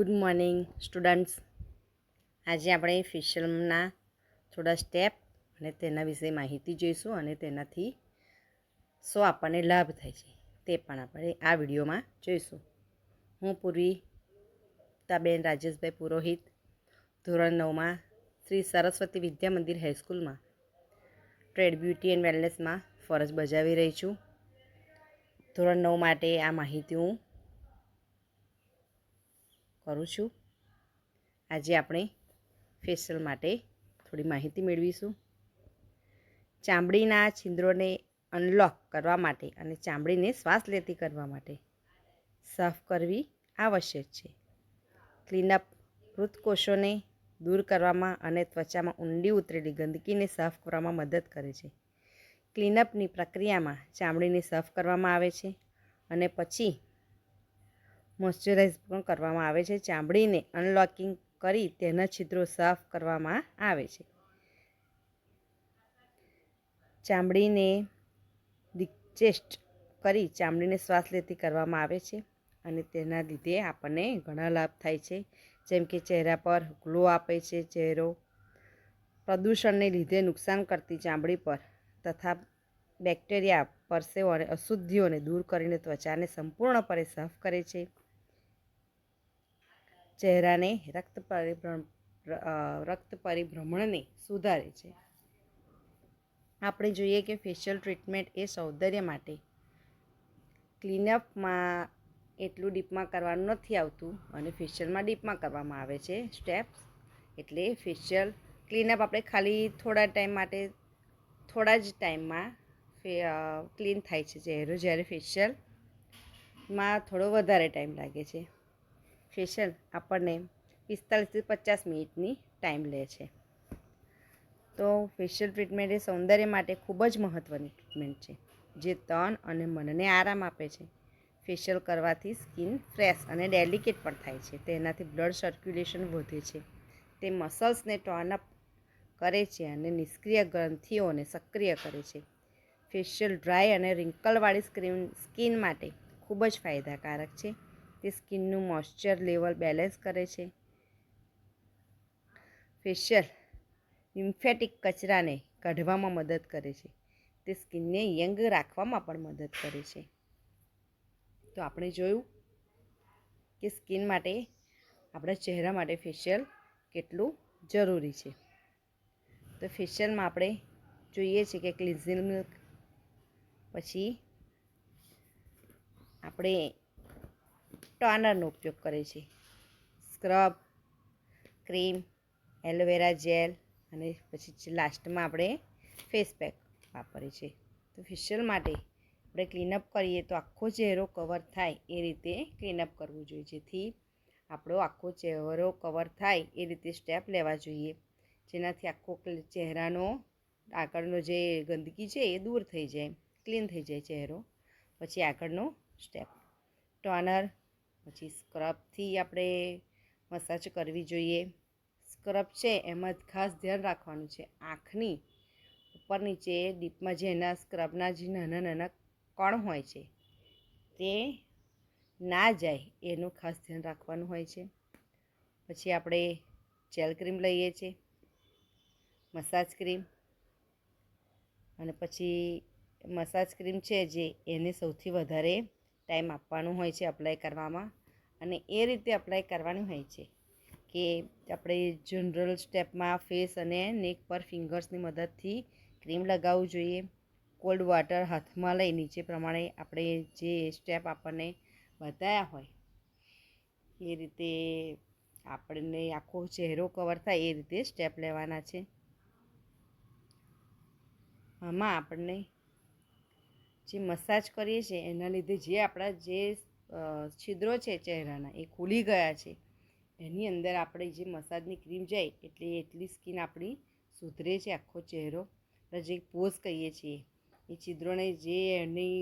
Good morning, students. આજે આપણે ફેશિયલના થોડા સ્ટેપ અને તેના વિશે માહિતી જોઈશું અને તેનાથી શું આપણને લાભ થાય છે તે પણ આપણે આ વિડીયોમાં જોઈશું. હું પૂર્વી તાબેન રાજેશભાઈ પુરોહિત, ધોરણ નવમાં શ્રી સરસ્વતી વિદ્યા મંદિર હાઈસ્કૂલમાં ટ્રેડ બ્યુટી એન્ડ વેલનેસમાં ફરજ બજાવી રહી છું. ધોરણ નવ માટે આ માહિતી હું કરું છું. આજે આપણે ફેશિયલ માટે થોડી માહિતી મેળવીશું. ચામડીના છિદ્રોને અનલોક કરવા માટે અને ચામડીને શ્વાસ લેતી કરવા માટે સાફ કરવી આવશ્યક છે. ક્લીનઅપ મૃતકોષોને દૂર કરવામાં અને ત્વચામાં ઊંડી ઉતરેલી ગંદકીને સાફ કરવામાં મદદ કરે છે. ક્લીનઅપની પ્રક્રિયામાં ચામડીને સાફ કરવામાં આવે છે અને પછી મોઇશ્ચરાઇઝ પણ કરવામાં આવે છે. ચામડીને અનલોકિંગ કરી તેના છિદ્રો સાફ કરવામાં આવે છે. ચામડીને ડિચેસ્ટ કરી ચામડીને શ્વાસ લેતી કરવામાં આવે છે અને તેના લીધે આપણને ઘણા લાભ થાય છે. જેમ કે ચહેરા પર ગ્લો આપે છે, ચહેરો પ્રદૂષણને લીધે નુકસાન કરતી ચામડી પર તથા બેક્ટેરિયા પરસેવો અને અશુદ્ધિઓને દૂર કરીને ત્વચાને સંપૂર્ણપણે સાફ કરે છે. ચહેરાને રક્ત પરિભ્રમણ રક્ત પરિભ્રમણને સુધારે છે. આપણે જોઈએ કે ફેશિયલ ટ્રીટમેન્ટ એ સૌંદર્ય માટે ક્લીનઅપમાં એટલું ડીપમાં કરવાનું નથી આવતું અને ફેશિયલમાં ડીપમાં કરવામાં આવે છે. સ્ટેપ્સ એટલે ફેશિયલ ક્લીનઅપ આપણે ખાલી થોડા ટાઈમ માટે, થોડા જ ટાઈમમાં ક્લીન થાય છે ચહેરો. જ્યારે ફેશિયલમાં થોડો વધારે ટાઈમ લાગે છે. ફેશિયલ આપણને પિસ્તાલીસથી પચાસ મિનિટની ટાઈમ લે છે. તો ફેશિયલ ટ્રીટમેન્ટ એ સૌંદર્ય માટે ખૂબ જ મહત્ત્વની ટ્રીટમેન્ટ છે. જે તન અને મનને આરામ આપે છે. ફેશિયલ કરવાથી સ્કિન ફ્રેશ અને ડેલિકેટ પણ થાય છે. તેનાથી બ્લડ સર્ક્યુલેશન વધે છે. તે મસલ્સને ટોનઅપ કરે છે અને નિષ્ક્રિય ગ્રંથિઓને સક્રિય કરે છે. ફેશિયલ ડ્રાય અને રિંકલવાળી સ્ક્રીન સ્કિન માટે ખૂબ જ ફાયદાકારક છે. તે સ્કિનનું મોઇશ્ચર લેવલ બેલેન્સ કરે છે. ફેશિયલ લિમ્ફેટિક કચરાને કાઢવામાં મદદ કરે છે. તે સ્કિનને યંગ રાખવામાં પણ મદદ કરે છે. તો આપણે જોયું કે સ્કિન માટે, આપણા ચહેરા માટે ફેશિયલ કેટલું જરૂરી છે. તો ફેશિયલમાં આપણે જોઈએ છીએ કે ક્લિન્ઝિંગ મિલ્ક, પછી આપણે ટોનરનો ઉપયોગ કરે છે. સ્ક્રબ, ક્રીમ, એલોવેરા જેલ અને પછી લાસ્ટમાં આપણે ફેસ પેક વાપરીએ છીએ તો ફેશિયલ માટે આપણે ક્લીનઅપ કરીએ તો આખો ચહેરો કવર થાય એ રીતે ક્લીનઅપ કરવું જોઈએ. જેથી આપણો આખો ચહેરો કવર થાય એ રીતે સ્ટેપ લેવા જોઈએ. જેનાથી આખો ચહેરાનો, આગળનો જે ગંદકી છે એ દૂર થઈ જાય, ક્લીન થઈ જાય ચહેરો. પછી આગળનો સ્ટેપ. ટોનર પછી સ્ક્રબથી આપણે મસાજ કરવી જોઈએ. સ્ક્રબ છે એમાં ખાસ ધ્યાન રાખવાનું છે. આંખની ઉપર નીચે ડીપમાં જે એના સ્ક્રબના જે નાના નાના કણ હોય છે, તે ના જાય એનું ખાસ ધ્યાન રાખવાનું હોય છે. પછી આપણે જેલ ક્રીમ લઈએ છીએ, મસાજ ક્રીમ. અને પછી મસાજ ક્રીમ છે જે એને સૌથી વધારે ટાઈમ આપવાનું હોય છે અપ્લાય કરવામાં. અને એ રીતે અપ્લાય કરવાનું હોય છે. કે આપણે જનરલ સ્ટેપમાં ફેસ અને નેક પર ફિંગર્સની મદદથી ક્રીમ લગાવવું જોઈએ. કોલ્ડ વોટર હાથમાં લઈ નીચે પ્રમાણે આપણે જે સ્ટેપ આપણને બતાવ્યા હોય, એ રીતે આપણને આખો ચહેરો કવર થાય એ રીતે સ્ટેપ લેવાના છે. આમાં આપણને જે મસાજ કરીએ છીએ એના લીધે જે આપણા જે છિદ્રો છે ચહેરાના, એ ખુલી ગયા છે. એની અંદર આપણે જે મસાજની ક્રીમ જાય એટલે એટલી સ્કિન આપણી સુધરે છે, આખો ચહેરો. જે પોઝ કહીએ છીએ, એ છિદ્રોને જે એની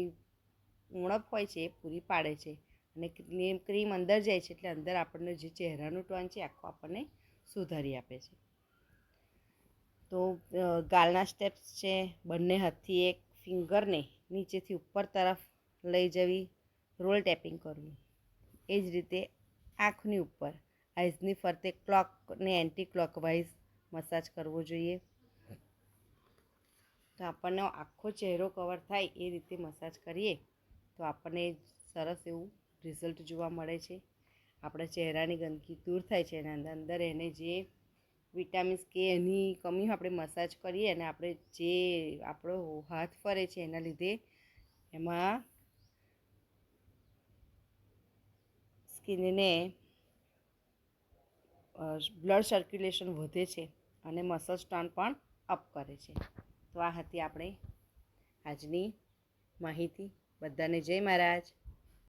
ઉણપ હોય છે, એ પૂરી પાડે છે. અને ક્રીમ અંદર જાય છે એટલે અંદર આપણને જે ચહેરાનું ટોન છે આખું આપણને સુધારી આપે છે. તો ગાલના સ્ટેપ્સ છે, બંને હાથથી એક ફિંગરને નીચેથી ઉપર તરફ લઈ જવી. રોલ ટેપિંગ કરવું. એ જ રીતે આંખની ઉપર, આઈઝની ફરતે ક્લોક ને એન્ટી ક્લોકવાઇઝ મસાજ કરવો જોઈએ. તો આપણને આખો ચહેરો કવર થાય એ રીતે મસાજ કરીએ, તો આપણને સરસ એવું રિઝલ્ટ જોવા મળે છે. આપણા ચહેરાની ગંદકી દૂર થાય છે એના અંદર એને જે વિટામિન્સ કે એની કમી આપણે મસાજ કરીએ અને આપણે જે આપણો હાથ ફરે છે એના લીધે એમાં સ્કિનને બ્લડ સર્ક્યુલેશન વધે છે અને મસલ સ્ટોન પણ અપ કરે છે. તો આ હતી આપણે આજની માહિતી. બધાને જય મહારાજ.